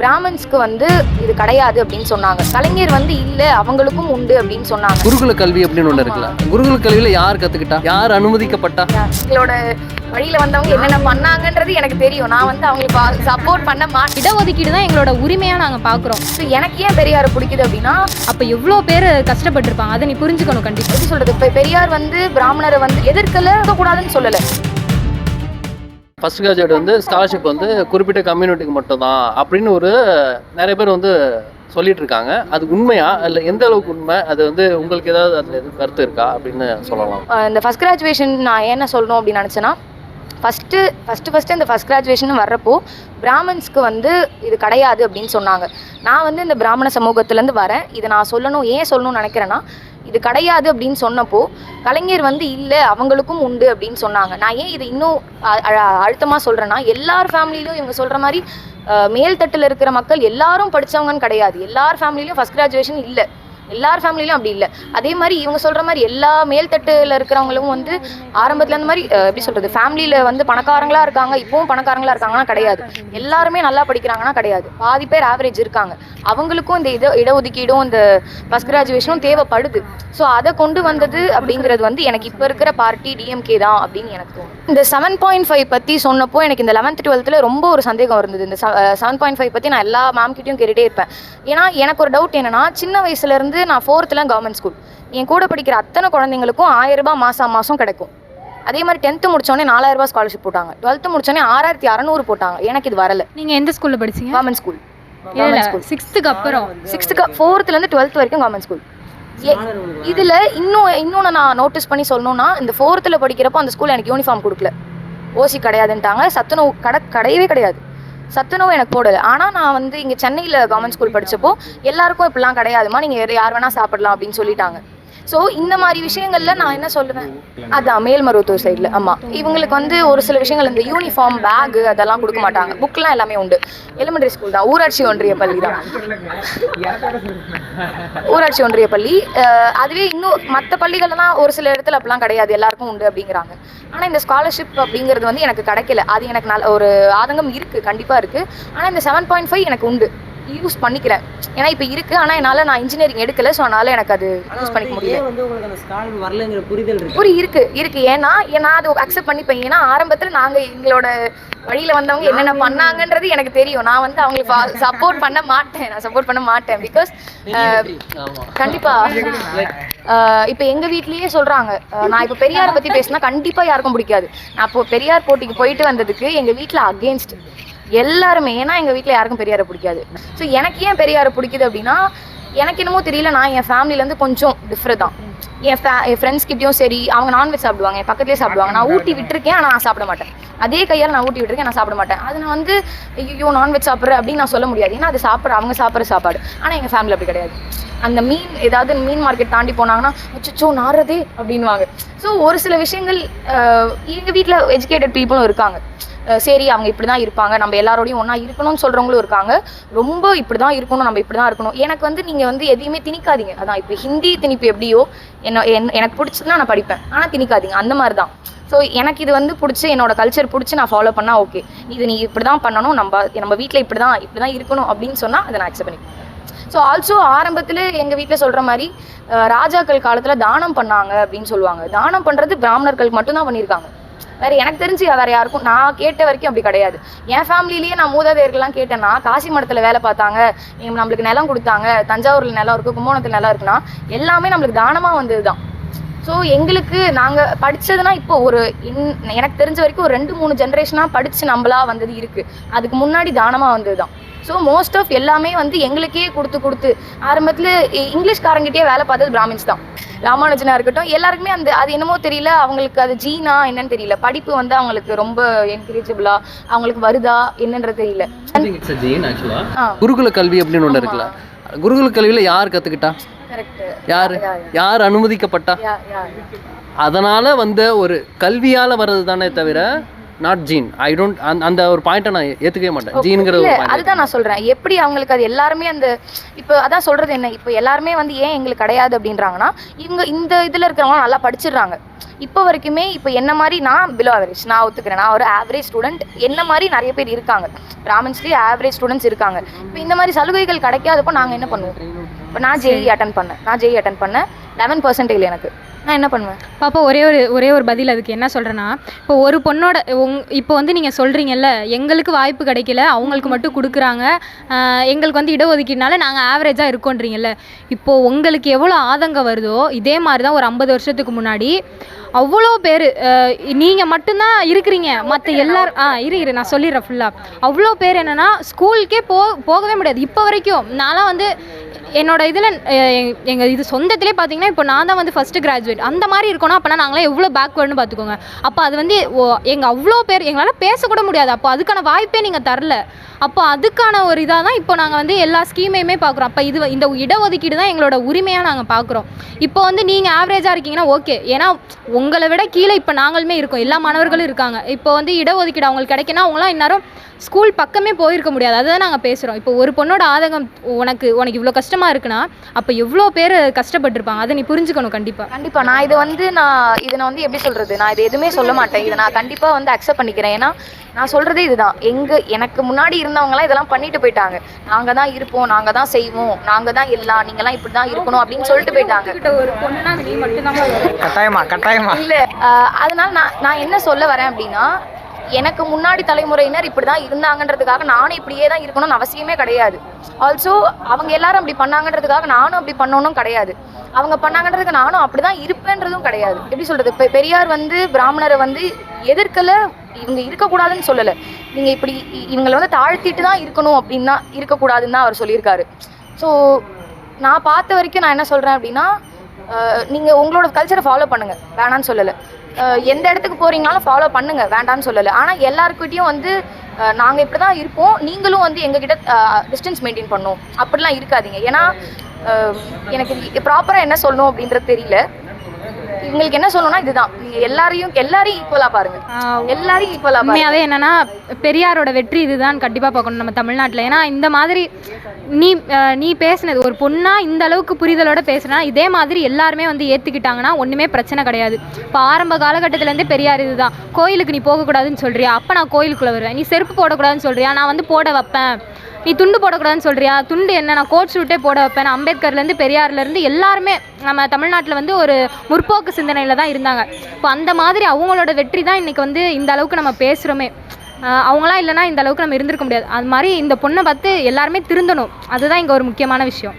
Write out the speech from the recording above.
பிராமின்ஸ்க்கு வந்து இது கிடையாது அப்படின்னு சொன்னாங்க. கலைஞர் வந்து இல்ல அவங்களுக்கும் உண்டு அப்படின்னு சொன்னாங்க. குருகுல கல்வி அப்படின்னு ஒன்று இருக்குல்ல. குருகுல கல்வியில யார் கத்துக்கிட்டா? யார் அனுமதிக்கப்பட்டா? எங்களோட வழியில வந்தவங்க என்னென்ன பண்ணாங்கன்றது எனக்கு தெரியும். நான் வந்து அவங்களுக்கு சப்போர்ட் பண்ண மாட்டேன். இடஒதுக்கீடு தான் எங்களோட உரிமையாக நாங்கள் பார்க்குறோம் So, எனக்கு ஏன் பெரியாரை பிடிக்குது அப்படின்னா அப்போ எவ்வளோ பேர் கஷ்டப்பட்டிருப்பாங்க. அதை நீ புரிஞ்சுக்கணும் கண்டிப்பாக எப்படி சொல்றது? இப்ப பெரியார் வந்து பிராமணரை வந்து எதிர்க்கல கூடாதுன்னு சொல்லல. ஃபர்ஸ்ட் கிராஜுவேட் வந்து ஸ்காலர்ஷிப் வந்து குறிப்பிட்ட கம்யூனிட்டிக்கு மட்டும்தான் அப்படின்னு ஒரு நிறைய பேர் வந்து சொல்லிட்டு இருக்காங்க. அது உண்மையா? இல்லை எந்த அளவுக்கு உண்மை? அது வந்து உங்களுக்கு ஏதாவது அதில் எதுவும் கருத்து இருக்கா? அப்படின்னு சொல்லலாம். இந்த ஃபஸ்ட் கிராஜுவேஷன் நான் என்ன சொல்லணும் அப்படின்னு நினச்சேன்னா ஃபஸ்ட்டு ஃபஸ்ட்டு ஃபஸ்ட்டு இந்த ஃபஸ்ட் கிராஜுவேஷன் வர்றப்போ பிராமன்ஸ்க்கு வந்து இது கிடையாது அப்படின்னு சொன்னாங்க. நான் வந்து இந்த பிராமண சமூகத்துலேருந்து வரேன். இதை நான் சொல்லணும் ஏன் சொல்லணும்னு நினைக்கிறேன்னா இது கிடையாது அப்படின்னு சொன்னப்போ கலைஞர் வந்து இல்லை அவங்களுக்கும் உண்டு அப்படின்னு சொன்னாங்க. நான் ஏன் இதை இன்னும் அழுத்தமாக சொல்கிறேன்னா எல்லார் ஃபேமிலியிலும் இவங்க சொல்கிற மாதிரி மேல்தட்டில் இருக்கிற மக்கள் எல்லாரும் படிச்சவங்கன்னு கிடையாது. எல்லார் ஃபேமிலியிலும் ஃபஸ்ட் கிராஜுவேஷன் இல்லை. எல்லார் ஃபேமிலியிலும் அப்படி இல்லை. அதே மாதிரி இவங்க சொல்கிற மாதிரி எல்லா மேல்தட்டில் இருக்கிறவங்களும் வந்து ஆரம்பத்தில் அந்த மாதிரி எப்படி சொல்கிறது ஃபேமிலியில் வந்து பணக்காரங்களாக இருக்காங்க இப்போவும் பணக்காரங்களாக இருக்காங்கன்னா கிடையாது. எல்லாருமே நல்லா படிக்கிறாங்கன்னா கிடையாது. பாதி பேர் ஆவரேஜ் இருக்காங்க. அவங்களுக்கும் இந்த இட இடஒதுக்கீடும் இந்த ஃபஸ்ட் கிராஜுவேஷனும் தேவைப்படுது. ஸோ அதை கொண்டு வந்தது அப்படிங்கிறது வந்து எனக்கு இப்போ இருக்கிற பார்ட்டி டிஎம்கே தான் அப்படின்னு எனக்கு தோணும் இந்த செவன் பாயிண்ட் ஃபைவ் பற்றி சொன்னப்போ எனக்கு இந்த லெவன்த் டுவெல்த்தில் ரொம்ப ஒரு சந்தேகம் இருந்தது. இந்த செவன் பாயிண்ட் ஃபைவ் பற்றி நான் எல்லா மேம்கிட்டையும் கேட்டுகிட்டே இருப்பேன். ஏன்னா எனக்கு ஒரு டவுட் என்னென்னா சின்ன வயசுலேருந்து நான் ஃபோர்த்தில் கவர்மெண்ட் ஸ்கூல் என் கூட படிக்கிற அத்தனை குழந்தைங்களுக்கும் ஆயிரம் ரூபாய் மாதம் மாதம் கிடைக்கும். அதே மாதிரி டென்த்து முடிச்சோடனே நாலாயிரம் ரூபாய் ஸ்காலர்ஷிப் போட்டாங்க. டுவெல்த்து முடிச்சோடனே ஆறாயிரத்தி அறநூறு போட்டாங்க. எனக்கு இது வரல. நீங்கள் எந்த ஸ்கூலில் படிச்சீங்க? கவர்மெண்ட் ஸ்கூல் சிக்ஸ்த்துக்கு அப்புறம். சிக்ஸ்த்துக்கு ஃபோர்த்துலேருந்து டுவெல்த் வரைக்கும் கவர்மெண்ட் ஸ்கூல் இதில் இன்னும் இன்னொன்று நான் நோட்டீஸ் பண்ணி சொல்லணும்னா இந்த ஃபோர்த்தில் படிக்கிறப்போ அந்த ஸ்கூல் எனக்கு யூனிஃபார்ம் கொடுக்கல. ஓசி கிடையாதுன்ட்டாங்க. சத்துணவு கடை கிடையவே கிடையாது. சத்துணவு எனக்கு போடலை. ஆனால் நான் வந்து இங்கே சென்னையில் கவர்மெண்ட் ஸ்கூல் படித்தப்போ எல்லாருக்கும் இப்படிலாம் கிடையாதுமா நீங்கள் யார் வேணால் சாப்பிடலாம் அப்படின்னு சொல்லிட்டாங்க. ஸோ இந்த மாதிரி விஷயங்களில் நான் என்ன சொல்லுவேன்? அதான் மேல்மருவத்தூர் சைடில் ஆமாம் இவங்களுக்கு வந்து ஒரு சில விஷயங்கள் இந்த யூனிஃபார்ம் பேகு அதெல்லாம் கொடுக்க மாட்டாங்க. புக்லாம் எல்லாமே உண்டு. எலிமெண்ட்ரி ஸ்கூல் தான். ஊராட்சி ஒன்றிய பள்ளி தான். ஊராட்சி ஒன்றிய பள்ளி. அதுவே இன்னும் மற்ற பள்ளிகள்லாம் ஒரு சில இடத்துல அப்படிலாம் கிடையாது. எல்லாருக்கும் உண்டு அப்படிங்கிறாங்க. ஆனால் இந்த ஸ்காலர்ஷிப் அப்படிங்கிறது வந்து எனக்கு கிடைக்கல. அது எனக்கு நல்ல ஒரு ஆதங்கம் இருக்குது கண்டிப்பாக இருக்குது ஆனால் இந்த செவன் பாயிண்ட் ஃபைவ் எனக்கு உண்டு. யூஸ் பண்ணிக்கிறேன் ஏன்னா இப்போ இருக்குது ஆனால் என்னால் நான் இன்ஜினியரிங் எடுக்கல. ஸோ அதனால் எனக்கு அது யூஸ் பண்ணிக்க முடியல. ஏன் வந்து உங்களுக்கு அந்த ஸ்காலர் வரலங்கிற புரிதல் இருக்கு? ஒரு இருக்கு. இருக்கு. ஏன்னா நான் அதை அக்செப்ட் பண்ணிப்பேன். ஏன்னா ஆரம்பத்தில் நாங்கள் எங்களோட வழியில வந்தவங்க என்னென்ன பண்ணாங்கன்றது எனக்கு தெரியும். நான் வந்து அவங்களுக்கு சப்போர்ட் பண்ண மாட்டேன். நான் சப்போர்ட் பண்ண மாட்டேன். பிகாஸ் கண்டிப்பா. அஹ் இப்ப எங்க வீட்லயே சொல்றாங்க. அஹ் நான் இப்ப பெரியார் பத்தி பேசினா கண்டிப்பா யாருக்கும் பிடிக்காது. நான் இப்போ பெரியார் போட்டிக்கு போயிட்டு வந்ததுக்கு எங்க வீட்ல அகேன்ஸ்ட் எல்லாருமே ஏன்னா எங்கள் வீட்டில் யாருக்கும் பெரியாரை பிடிக்காது. ஸோ எனக்கு ஏன் பெரியாரை பிடிக்குது அப்படின்னா எனக்கு என்னமோ தெரியல நான் என் ஃபேமிலியிலேருந்து கொஞ்சம் டிஃப்ரெண்ட் தான். என் ஃபே என் ஃப்ரெண்ட்ஸ் கிட்டயும் சரி அவங்க நான்வெஜ் சாப்பிடுவாங்க என் பக்கத்துலேயே சாப்பிடுவாங்க. நான் ஊட்டி விட்டுருக்கேன் ஆனால் நான் சாப்பிட மாட்டேன். அதே கையால் நான் ஊட்டி விட்டுருக்கேன் நான் சாப்பிட மாட்டேன். அது நான் வந்து ஐயோ நான்வெஜ் சாப்பிட்றேன் அப்படின்னு நான் சொல்ல முடியாது. ஏன்னா அது சாப்பிட்ற அவங்க சாப்பிட்ற சாப்பாடு. ஆனால் எங்கள் ஃபேமிலி அப்படி கிடையாது. அந்த மீன் ஏதாவது மீன் மார்க்கெட் தாண்டி போனாங்கன்னா அச்சோ நாடுறதே அப்படின்வாங்க ஸோ ஒரு சில விஷயங்கள் எங்கள் வீட்டில் எஜுகேட்டட் பீப்புளும் இருக்காங்க. சரி அவங்க இப்படி தான் இருப்பாங்க. நம்ம எல்லாரோடையும் ஒன்றா இருக்கணும்னு சொல்கிறவங்களும் இருக்காங்க. ரொம்ப இப்படி தான் இருக்கணும் நம்ம இப்படி தான் இருக்கணும். எனக்கு வந்து நீங்கள் வந்து எதையுமே திணிக்காதீங்க. அதான் இப்போ ஹிந்தி திணிப்பு எப்படியோ என்ன என்- எனக்கு பிடிச்சதுன்னா நான் படிப்பேன். ஆனால் திணிக்காதீங்க. அந்த மாதிரி தான் ஸோ எனக்கு இது வந்து பிடிச்சி என்னோட கல்ச்சர் பிடிச்சி நான் ஃபாலோ பண்ணால் ஓகே இது நீ இப்படி தான் பண்ணணும் நம்ம நம்ம வீட்டில் இப்படி தான் இப்படி தான் இருக்கணும் அப்படின்னு சொன்னால் அதை நான் அக்செப்ட் பண்ணிப்பேன். ஸோ ஆல்சோ ஆரம்பத்தில் எங்கள் வீட்டில் சொல்கிற மாதிரி ராஜாக்கள் காலத்தில் தானம் பண்ணாங்க அப்படின்னு சொல்லுவாங்க. தானம் பண்ணுறது பிராமணர்களுக்கு மட்டும்தான் பண்ணியிருக்காங்க. வேற எனக்கு தெரிஞ்சு வேற யாருக்கும் நான் கேட்ட வரைக்கும் அப்படி கிடையாது. என் ஃபேமிலிலேயே நான் மூதாதையர்கள்லாம் கேட்டேன்னா காசி மடத்தில் வேலை பார்த்தாங்க. நம்மளுக்கு நிலம் கொடுத்தாங்க. தஞ்சாவூரில் நிலம் இருக்குது கும்பகோணத்தில் நிலம் இருக்குன்னா எல்லாமே நம்மளுக்கு தானமாக வந்தது தான் ஸோ எங்களுக்கு நாங்கள் படித்ததுனா இப்போ ஒரு இன் எனக்கு தெரிஞ்ச வரைக்கும் ஒரு ரெண்டு மூணு ஜென்ரேஷனாக படித்து நம்மளா வந்தது இருக்குது அதுக்கு முன்னாடி தானமாக வந்தது தான் ஸோ மோஸ்ட் ஆஃப் எல்லாமே வந்து எங்களுக்கே கொடுத்து கொடுத்து ஆரம்பத்தில் இங்கிலீஷ்காரங்கிட்டே வேலை பார்த்தது பிராமின்ஸ் தான். ராமானுஜனா இருக்கட்டும் எல்லாருக்குமே அந்த அது என்னமோ தெரியல அவங்களுக்கு அது ஜீனா என்னன்னு தெரியல. படிப்பு வந்து அவங்களுக்கு ரொம்ப என்கரேஜபிளா அவங்களுக்கு வருதா என்னன்றது தெரியல. குருகுல கல்வி அப்படின்னு ஒன்று இருக்குல்ல. குருகுல கல்வியில யார் கரெக்ட் யார்? யார் அனுமதிக்கப்பட்டா? அதனால வந்த ஒரு கல்வியால வர்றது தானே தவிர நாட் ஜீன் ஐ டோன்ட் அந்த ஒரு பாயிண்ட்டை நான் ஏத்துக்கவே மாட்டேன். ஜீனுங்கிற ஒரு அதுதான் நான் சொல்றேன். எப்படி அவங்களுக்கு அது எல்லாருமே அந்த இப்போ அதான் சொல்றது என்ன? இப்போ எல்லாருமே வந்து ஏன் எங்களுக்கு கிடையாது அப்படின்றாங்கன்னா இவங்க இந்த இதுல இருக்கிறவங்க நல்லா படிச்சிடுறாங்க. இப்போ வரைக்குமே இப்போ என்ன மாதிரி நான் பிலோ ஆவரேஜ் நான் ஒத்துக்கிறேன். நான் ஒரு ஆவரேஜ் ஸ்டூடெண்ட் என்ன மாதிரி நிறைய பேர் இருக்காங்க. பிராமின்ஸ்லேயே ஆவரேஜ் ஸ்டூடெண்ட்ஸ் இருக்காங்க. இப்போ இந்த மாதிரி சலுகைகள் கிடைக்காதப்போ நாங்கள் என்ன பண்ணுவோம்? இப்போ நான் ஜேஇ அட்டன் பண்ணேன். நான் ஜேஇ அட்டன் பண்ணேன். லெவன் பர்சன்டேஜ் எனக்கு. நான் என்ன பண்ணுவேன்? பாப்பா ஒரே ஒரு ஒரே ஒரு பதில் அதுக்கு என்ன சொல்கிறேன்னா இப்போ ஒரு பொண்ணோட உங் இப்போ வந்து நீங்கள் சொல்கிறீங்கல்ல எங்களுக்கு வாய்ப்பு கிடைக்கல அவங்களுக்கு மட்டும் கொடுக்குறாங்க எங்களுக்கு வந்து இடஒதுக்கீடுனால நாங்கள் ஆவரேஜாக இருக்கோன்றீங்கல்ல இப்போது உங்களுக்கு எவ்வளோ ஆதங்கம் வருதோ இதே மாதிரி தான் ஒரு ஐம்பது வருஷத்துக்கு முன்னாடி அவ்வளோ பேர் நீங்கள் மட்டும்தான் இருக்கிறீங்க. மற்ற எல்லாரும் ஆ இரு இரு நான் சொல்லிடுறேன் ஃபுல்லாக அவ்வளோ பேர் என்னென்னா ஸ்கூலுக்கே போ போகவே முடியாது. இப்போ வரைக்கும் நான்லாம் வந்து என்னோட இதில் எங்கள் இது சொந்தத்திலே பார்த்தீங்கன்னா இப்போ நான் தான் வந்து ஃபஸ்ட்டு கிராஜுவேட் அந்த மாதிரி இருக்கணும் அப்போனா நாங்களாம் எவ்வளோ பேக்வேர்டுன்னு பார்த்துக்கோங்க அப்போ அது வந்து எங்கள் அவ்வளோ பேர் எங்களால் பேசக்கூட முடியாது. அப்போ அதுக்கான வாய்ப்பே நீங்கள் தரல. அப்போ அதுக்கான ஒரு இதாக தான் இப்போ நாங்கள் வந்து எல்லா ஸ்கீமையுமே பார்க்குறோம் அப்போ இது இந்த இடஒதுக்கீடு தான் எங்களோட உரிமையாக நாங்கள் பார்க்குறோம் இப்போ வந்து நீங்கள் ஆவரேஜாக இருக்கீங்கன்னா ஓகே ஏன்னா உங்களை விட கீழே இப்போ நாங்களுமே இருக்கோம். எல்லா மாணவர்களும் இருக்காங்க. இப்போ வந்து இடஒதுக்கீடு அவங்களுக்கு கிடைக்கினா அவங்களாம் இந்நேரம் ஸ்கூல் பக்கமே போயிருக்க முடியாது. அதுதான் நாங்கள் பேசுகிறோம் இப்போ ஒரு பொண்ணோட ஆதங்கம் உனக்கு உனக்கு இவ்வளோ கஷ்டமாக இருக்குன்னா அப்போ எவ்வளோ பேர் கஷ்டப்பட்டிருப்பாங்க? அதை நீ புரிஞ்சுக்கணும் கண்டிப்பாக கண்டிப்பா. நான் இது வந்து நான் இதை நான் வந்து எப்படி சொல்றது? நான் இது எதுவுமே சொல்ல மாட்டேன். இதை நான் கண்டிப்பா வந்து அக்செப்ட் பண்ணிக்கிறேன். ஏன்னா நான் சொல்றதே இதுதான். எங்க எனக்கு முன்னாடி இருந்தவங்கலாம் இதெல்லாம் பண்ணிட்டு போயிட்டாங்க. நாங்க தான் இருப்போம். நாங்க தான் செய்வோம். நாங்க தான் எல்லாம் நீங்கலாம் இப்படி தான் இருக்கணும் அப்படின்னு சொல்லிட்டு போயிட்டாங்க. கட்டாயமா கட்டாயமா. இல்ல. அதனால நான் நான் என்ன சொல்ல வரேன் அப்படின்னா எனக்கு முன்னாடி தலைமுறையினர் இப்படி தான் இருந்தாங்கன்றதுக்காக நானும் இப்படியே தான் இருக்கணும்னு அவசியமே கிடையாது. ஆல்சோ அவங்க எல்லாரும் அப்படி பண்ணாங்கன்றதுக்காக நானும் அப்படி பண்ணணும் கிடையாது. அவங்க பண்ணாங்கன்றதுக்கு நானும் அப்படி தான் இருப்பேன்றதும் கிடையாது. எப்படி சொல்கிறது இப்போ பெரியார் வந்து பிராமணரை வந்து எதிர்க்கலை இவங்க இருக்கக்கூடாதுன்னு சொல்லலை. நீங்கள் இப்படி இ- இவங்களை வந்து தாழ்த்திட்டு தான் இருக்கணும் அப்படின்னு தான் இருக்கக்கூடாதுன்னு தான் அவர் சொல்லியிருக்காரு. ஸோ நான் பார்த்த வரைக்கும் நான் என்ன சொல்கிறேன் அப்படின்னா நீங்கள் உங்களோட கல்ச்சரை ஃபாலோ பண்ணுங்கள் வேணான்னு சொல்லலை. எந்த இடத்துக்கு போகிறீங்கனாலும் ஃபாலோ பண்ணுங்க. வேண்டான்னு சொல்லலை. ஆனால் எல்லாருக்கிட்டையும் வந்து நாங்கள் இப்படி தான் இருப்போம். நீங்களும் வந்து எங்ககிட்ட டிஸ்டன்ஸ் மெயின்டைன் பண்ணும். அப்படிலாம் இருக்காதீங்க. ஏன்னா எனக்கு ப்ராப்பராக என்ன சொல்லணும் அப்படின்றது தெரியல. உங்களுக்கு என்ன சொல்லணும்னா இதுதான். நீங்கள் எல்லாரையும் எல்லாரையும் ஈக்குவலாக பாருங்க. எல்லாரையும் ஈக்குவலாக பாருங்க. உண்மையாகவே என்னன்னா பெரியாரோட வெற்றி இதுதான் கண்டிப்பாக பார்க்கணும் நம்ம தமிழ்நாட்டில். ஏன்னா இந்த மாதிரி நீ நீ பேசுனது ஒரு பொண்ணா இந்த அளவுக்கு புரிதலோட பேசுனா இதே மாதிரி எல்லாருமே வந்து ஏற்றுக்கிட்டாங்கன்னா ஒன்றுமே பிரச்சனை கிடையாது. இப்போ ஆரம்ப காலகட்டத்திலேருந்தே பெரியார் இதுதான். கோயிலுக்கு நீ போகக்கூடாதுன்னு சொல்றியா? அப்போ நான் கோயிலுக்குள்ளே வருவேன். நீ செருப்பு போடக்கூடாதுன்னு சொல்றியா? நான் வந்து போட வைப்பேன். நீ துண்டு போடக்கூடாதுன்னு சொல்கிறியா துண்டு என்ன? நான் கோட் ஷூட்டே போட வைப்பேன். அம்பேத்கர்லேருந்து பெரியார்லேருந்து எல்லாருமே நம்ம தமிழ்நாட்டில் வந்து ஒரு முற்போக்கு சிந்தனையில் தான் இருந்தாங்க. இப்போ அந்த மாதிரி அவங்களோட வெற்றி தான் இன்றைக்கி வந்து இந்த அளவுக்கு நம்ம பேசுகிறோமே அவங்களாம் இல்லைன்னா இந்த அளவுக்கு நம்ம இருந்திருக்க முடியாது. அது மாதிரி இந்த பொண்ணை பார்த்து எல்லாருமே திருந்தணும். அதுதான் இங்கே ஒரு முக்கியமான விஷயம்.